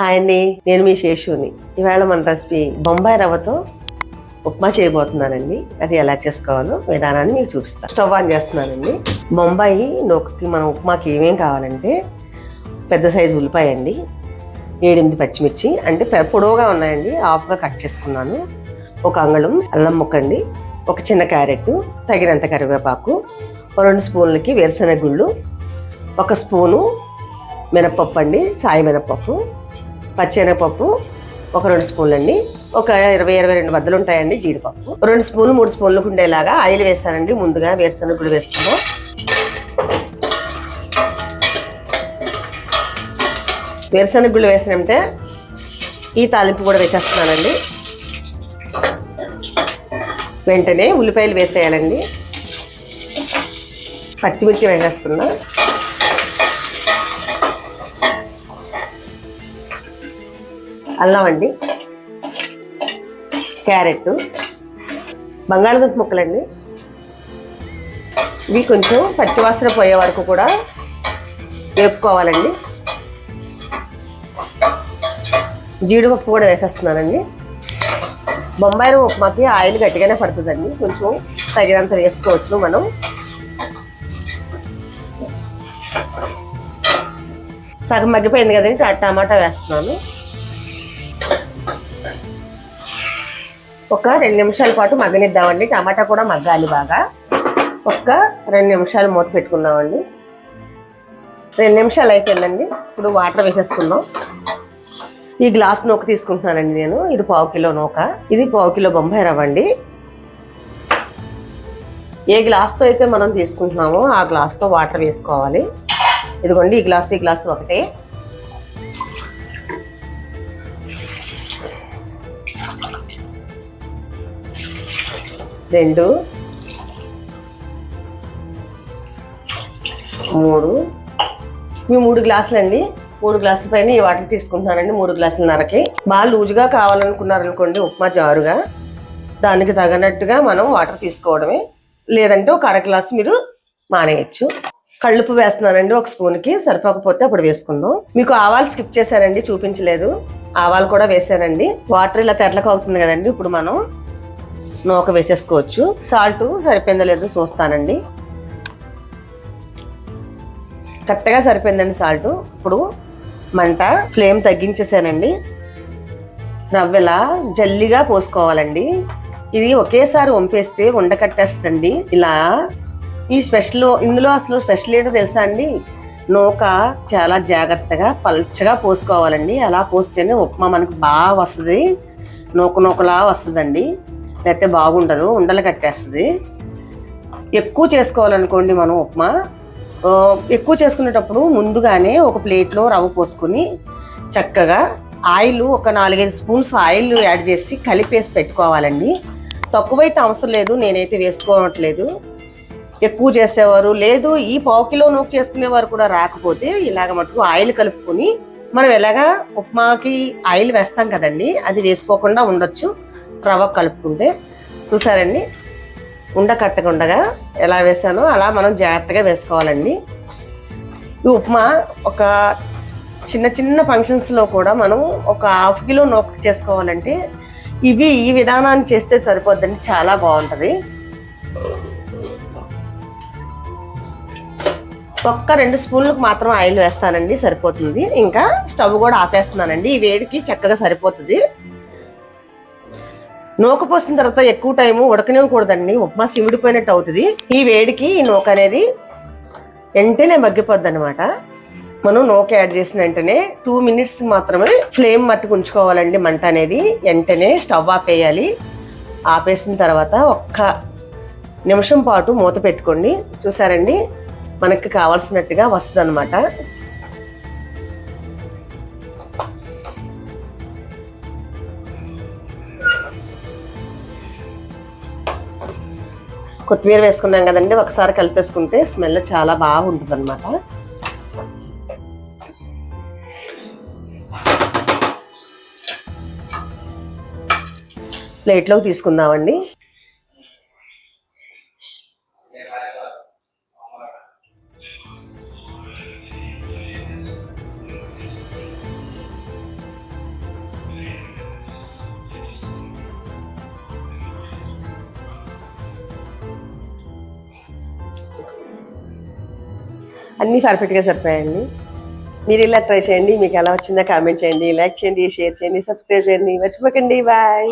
Hi అండి నేను మీ శేషుని. ఇవాళ మన రెసిపీ బొంబాయి రవ్వతో ఉప్మా చేయబోతున్నానండి. అది ఎలా చేసుకోవాలో విధానాన్ని మీకు చూపిస్తాను స్టవ్ ఆన్ చేస్తున్నానండి. బొంబాయి నూకకి మనం ఉప్మాకి ఏమేం కావాలంటే పెద్ద సైజు ఉల్లిపాయ అండి ఏడెనిమిది పచ్చిమిర్చి అంటే పొడవుగా ఉన్నాయండి. ఆఫ్గా కట్ చేసుకున్నాను. ఒక అంగళం అల్లం ముక్క అండి ఒక చిన్న క్యారెట్ తగినంత కరివేపాకు ఒక రెండు స్పూన్లకి వేరుశెనగ గుళ్ళు ఒక స్పూను మినప్పప్పు అండి సాయి మినపప్పు పచ్చెనగపప్పు ఒక రెండు స్పూన్లు అండి ఒక ఇరవై ఇరవై రెండు బద్దలు ఉంటాయండి జీడిపప్పు. రెండు స్పూన్లు మూడు స్పూన్లు ఉండేలాగా ఆయిల్ వేస్తానండి. ముందుగా వేస్తాను ఇప్పుడు వేస్తాను. వేరుశెనగ గుళ్ళు వేసినంటే ఈ తాలింపు కూడా వేసేస్తున్నానండి. వెంటనే ఉల్లిపాయలు వేసేయాలండి. పచ్చిమిర్చి వేసేస్తున్నా. అల్లం అండి. క్యారెట్. బంగాళదుంప ముక్కలండి. ఇవి కొంచెం పచ్చివాసన పోయే వరకు కూడా వేపుకోవాలండి. జీడిపప్పు కూడా వేసేస్తున్నానండి. బొంబాయి ఉప్మాకి ఆయిల్ గట్టిగానే పడుతుందండి. కొంచెం తగినంత వేసుకోవచ్చు మనం. సగం మగ్గిపోయింది కదండి ఆ టమాటా వేస్తున్నాను. ఒక రెండు నిమిషాల పాటు మగ్గనిద్దామండి. టమాటా కూడా మగ్గాలి బాగా. ఒక్క రెండు నిమిషాలు మూత పెట్టుకుందామండి. రెండు నిమిషాలు అయిపోయిందండి. ఇప్పుడు వాటర్ వేసేసుకుందాం. ఈ గ్లాస్ నూక తీసుకుంటున్నానండి నేను. ఇది పావు కిలో నూక. ఇది పావు కిలో బొంబాయి రవ్వ అండి. ఏ గ్లాస్తో అయితే మనం తీసుకుంటున్నామో ఆ గ్లాస్తో వాటర్ వేసుకోవాలి. ఇదిగోండి ఈ గ్లాస్ ఈ గ్లాస్ ఒకటే. రెండు మూడు. ఈ మూడు గ్లాసులు అండి మూడు గ్లాసుల పైన ఈ వాటర్ తీసుకుంటున్నానండి. మూడు గ్లాసుల నరకి బాగా లూజుగా కావాలనుకున్నారనుకోండి ఉప్మా జారుగా. దానికి తగినట్టుగా మనం వాటర్ తీసుకోవడమే. లేదంటే ఒక అర గ్లాసు మీరు మానేయచ్చు. కళ్ళుప్పు వేస్తున్నానండి ఒక స్పూన్కి. సరిపోకపోతే అప్పుడు వేసుకుందాం. మీకు ఆవాలు స్కిప్ చేశానండి చూపించలేదు. ఆవాలు కూడా వేసానండి వాటర్ ఇలా తెరలకు అవుతుంది కదండి ఇప్పుడు మనం నూక వేసేసుకోవచ్చు. సాల్ట్ సరిపోయిందో లేదో చూస్తానండి. కరెక్ట్గా సరిపోయిందండి సాల్ట్. ఇప్పుడు మంట ఫ్లేమ్ తగ్గించేసానండి. రవ్వెలా జల్లిగా పోసుకోవాలండి. ఇది ఒకేసారి వంపేస్తే ఉండకట్టేస్తుంది ఇలా ఈ స్పెషల్ ఇందులో అసలు స్పెషల్ ఏంటో తెలుసా అండి? నూక చాలా జాగ్రత్తగా పల్చగా పోసుకోవాలండి. అలా పోస్తేనే ఉప్మా మనకు బాగా వస్తుంది. నూక నూకలా వస్తుందండి. లేకపోతే బాగుండదు ఉండలు కట్టేస్తుంది. ఎక్కువ చేసుకోవాలనుకోండి మనం ఉప్మా. ఎక్కువ చేసుకునేటప్పుడు ముందుగానే ఒక ప్లేట్లో రవ్వ పోసుకొని చక్కగా ఆయిల్ ఒక నాలుగైదు స్పూన్స్ ఆయిల్ యాడ్ చేసి కలిపేసి పెట్టుకోవాలండి. తక్కువైతే అవసరం లేదు నేనైతే వేసుకోవట్లేదు. ఎక్కువ చేసేవారు లేదు ఈ పావు కిలో నూకు చేసుకునేవారు కూడా రాకపోతే ఇలాగ మటుకు ఆయిల్ కలుపుకొని మనం ఎలాగా ఉప్మాకి ఆయిల్ వేస్తాం కదండి అది వేసుకోకుండా ఉండొచ్చు. రవ్వ కలుపుకుంటే చూసారండి? ఉండ కట్టకుండా ఎలా వేసానో అలా మనం జాగ్రత్తగా వేసుకోవాలండి. ఈ ఉప్మా ఒక చిన్న చిన్న ఫంక్షన్స్లో కూడా మనం ఒక హాఫ్ కిలో నూక చేసుకోవాలంటే ఇవి ఈ విధానాన్ని చేస్తే సరిపోద్దండి చాలా బాగుంటుంది. ఒక్క రెండు స్పూన్లకు మాత్రం ఆయిల్ వేస్తానండి సరిపోతుంది. ఇంకా స్టవ్ కూడా ఆపేస్తున్నానండి ఈ వేడికి చక్కగా సరిపోతుంది. నూక పోసిన తర్వాత ఎక్కువ టైము ఉడకనివ్వకూడదండి. ఉప్మా సిమిడిపోయినట్టు అవుతుంది. ఈ వేడికి ఈ నూక అనేది వెంటనే మగ్గిపోద్ది అనమాట మనం నూక యాడ్ చేసిన వెంటనే టూ మినిట్స్ మాత్రమే ఫ్లేమ్ మట్టుకు ఉంచుకోవాలండి మంట అనేది. వెంటనే స్టవ్ ఆపేయాలి. ఆపేసిన తర్వాత ఒక్క నిమిషం పాటు మూత పెట్టుకోండి. చూసారండి? మనకి కావాల్సినట్టుగా వస్తుంది అనమాట కొత్తిమీర వేసుకున్నాం కదండి ఒకసారి కలిపేసుకుంటే స్మెల్ చాలా బాగుంటుంది అనమాట ప్లేట్లోకి తీసుకుందామండి. అన్నీ పర్ఫెక్ట్గా సరిపోయాయండి. మీరు ఇలా ట్రై చేయండి మీకు ఎలా వచ్చిందో కామెంట్ చేయండి లైక్ చేయండి షేర్ చేయండి సబ్స్క్రైబ్ చేయండి. మర్చిపోకండి. బాయ్